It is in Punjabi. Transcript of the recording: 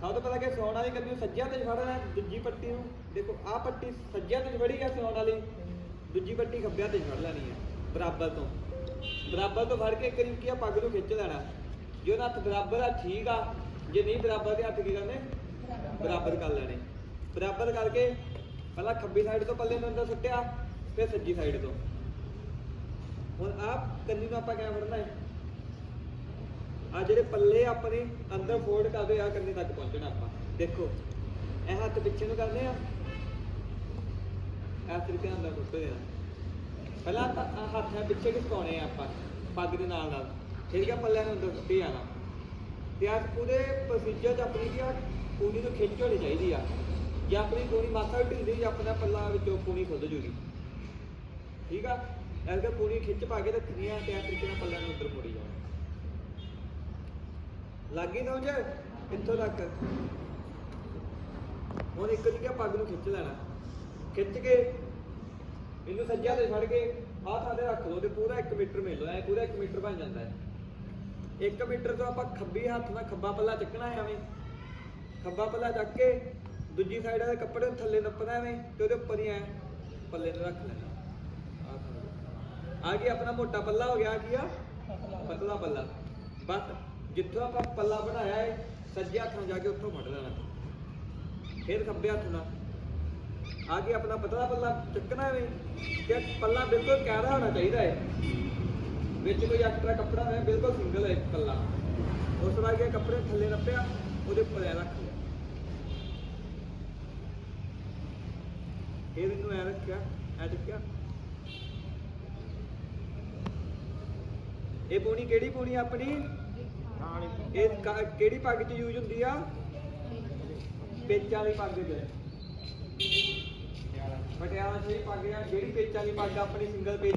ਸਭ ਤੋਂ ਪਹਿਲਾਂ ਕਿ ਸਿਉਣ ਵਾਲੀ ਕੰਨੀ ਸੱਜਿਆ ਤੇ ਫੜਨਾ ਦੂਜੀ ਪੱਟੀ ਨੂੰ। ਦੇਖੋ, ਆਹ ਪੱਟੀ ਸੱਜਿਆਂ ਤੇ ਫੜੀ ਹੈ ਸਿਉਣ ਵਾਲੀ, ਦੂਜੀ ਪੱਟੀ ਖੱਬਿਆਂ ਤੇ ਫੜ ਲੈਣੀ ਹੈ, ਬਰਾਬਰ ਤੋਂ। ਬਰਾਬਰ ਤੋਂ ਫੜ ਕੇ ਇੱਕ ਕੀ ਆ ਪੱਗ ਨੂੰ ਖਿੱਚ ਲੈਣਾ। ਜੇ ਉਹਦਾ ਹੱਥ ਬਰਾਬਰ ਆ, ਠੀਕ ਆ, ਜੇ ਨਹੀਂ ਬਰਾਬਰ ਦੇ ਹੱਥ ਕੀ ਕਰਨੇ? ਬਰਾਬਰ ਕਰ ਲੈਣੇ। ਬਰਾਬਰ ਕਰਕੇ ਪਹਿਲਾਂ ਖੱਬੀ ਸਾਈਡ ਤੋਂ ਪੱਲੇ ਨੂੰ ਅੰਦਰ ਸੁੱਟਿਆ, ਫਿਰ ਸੱਜੀ ਸਾਈਡ ਤੋਂ। ਹੁਣ ਆਹ ਕੰਨੀ ਨੂੰ ਆਪਾਂ ਕਿਵੇਂ ਫੜਨਾ ਹੈ? ਆ ਜਿਹੜੇ ਪੱਲੇ ਆਪਣੇ ਅੰਦਰ ਫੋਲਡ ਕਰਦੇ ਆ ਕੰਨੇ ਤੱਕ ਪਹੁੰਚਣਾ ਆਪਾਂ। ਦੇਖੋ, ਇਹ ਹੱਥ ਪਿੱਛੇ ਨੂੰ ਕਰਨੇ ਆ। ਇਸ ਤਰੀਕੇ ਨਾਲ ਅੰਦਰ ਸੁੱਟਦੇ ਆ ਪਹਿਲਾਂ ਤਾਂ ਹੱਥ ਹੈ ਪਿੱਛੇ ਖਿਸਕਾਉਣੇ ਆ ਆਪਾਂ, ਪੱਗ ਦੇ ਨਾਲ ਨਾਲ। ਠੀਕ ਆ, ਪੱਲਿਆਂ ਨੂੰ ਅੰਦਰ ਸੁੱਟੀ ਜਾਣਾ। ਤੇ ਆ ਪੂਰੇ ਪ੍ਰੋਸੀਜਰ ਚ ਆਪਣੀ ਕੀ ਆ ਪੂਰੀ ਨੂੰ ਖਿੱਚ ਹੋਣੀ ਚਾਹੀਦੀ ਆ। ਜੇ ਆਪਣੀ ਪੂਰੀ ਮਾਸਾ ਵੀ ਢਿੱਲੀ ਜਾਂ ਆਪਣਾ ਪੱਲਾ ਵਿੱਚੋਂ ਪੂਰੀ ਖੁੱਲ ਜੂਗੀ। ਠੀਕ ਆ? ਐਸ ਕੇ ਪੂਰੀ ਖਿੱਚ ਪਾ ਕੇ ਰੱਖਣੀ ਆ ਤੇ ਇਸ ਤਰੀਕੇ ਨਾਲ ਪੱਲਿਆਂ ਨੂੰ ਅੰਦਰ ਮੋੜੀ ਜਾਣਾ। ਲੱਗੀ ਸਮਝ ਇੱਥੋਂ ਤੱਕ। ਹੁਣ ਇੱਕ ਜਿਹਾ ਪੱਗ ਨੂੰ ਖਿੱਚ ਲੈਣਾ। ਖਿੱਚ ਕੇ ਇਹਨੂੰ ਸੱਜਿਆ ਤੇ ਛੱਡ ਕੇ ਆਹ ਥਾਂ ਤੇ ਰੱਖ ਲਓ ਤੇ ਪੂਰਾ 1 ਮੀਟਰ ਮਿਲ ਲਓ, ਐ ਪੂਰਾ 1 ਮੀਟਰ ਬਣ ਜਾਂਦਾ ਹੈ। 1 ਮੀਟਰ ਤੋਂ ਆਪਾਂ ਖੱਬੀ ਹੱਥ ਨਾਲ ਖੱਬਾ ਪੱਲਾ ਚੱਕਣਾ ਹੈ ਐਵੇਂ। ਖੱਬਾ ਪੱਲਾ ਚੱਕ ਕੇ ਦੂਜੀ ਸਾਈਡ ਵਾਲੇ ਕੱਪੜੇ ਨੂੰ ਥੱਲੇ ਨੱਪਣਾ ਐਵੇਂ ਤੇ ਉਹਦੇ ਉੱਪਰ ਹੀ ਐ ਪੱਲੇ ਨੂੰ ਰੱਖ ਲੈਣਾ। ਆ ਗਈ ਆਪਣਾ ਮੋਟਾ ਪੱਲਾ ਹੋ ਗਿਆ ਕੀ ਆ? ਪਤਲਾ ਪੱਲਾ। ਬਸ। ਜਿੱਥੋਂ ਆਪਾਂ ਪੱਲਾ ਬਣਾਇਆ ਹੈ ਸੱਜੇ ਹੱਥ ਨਾਲ ਜਾ ਕੇ ਉੱਥੋਂ ਫੜ ਲੈਣਾ। ਫਿਰ ਖੱਬੇ ਹੱਥ ਨਾਲ। ਆ ਗਿਆ ਆਪਣਾ ਪਤਲਾ ਪੱਲਾ ਚੱਕਣਾ ਐਵੇਂ ਤੇ ਪੱਲਾ ਬਿਲਕੁਲ ਕਹਿਰਾ ਹੋਣਾ ਚਾਹੀਦਾ ਹੈ ਵਿੱਚ ਕੋਈ ਐਕਸਟਰਾ ਕੱਪੜਾ ਨਹੀਂ ਬਿਲਕੁਲ ਸਿੰਗਲ ਹੈ ਪੱਲਾ। ਉਸ ਤੋਂ ਬਾਅਦ ਇਹ ਕੱਪੜੇ ਥੱਲੇ ਰੱਪਿਆ ਉਹਦੇ ਉੱਪਰ ਐ ਰੱਖ ਲਿਆ। ਇਹ ਇਹਨੂੰ ਐ ਰੱਖਿਆ, ਐ ਚੱਕਿਆ। ਇਹ ਪੂਣੀ ਕਿਹੜੀ ਪੂਣੀ ਆਪਣੀ? ਇਹ ਕਾ- ਕਿਹੜੀ ਪੱਗ 'ਚ ਯੂਜ਼ ਹੁੰਦੀ ਆ? ਪੇਚਾਂ ਵਾਲੀ ਪੱਗ 'ਚ ਪਟਿਆਲਾ ਸ਼ਹੀ ਪੱਗ ਆ, ਜਿਹੜੀ ਪੇਚਾਂ ਵਾਲੀ ਪੱਗ ਆਪਣੀ ਸਿੰਗਲ ਪੇਚ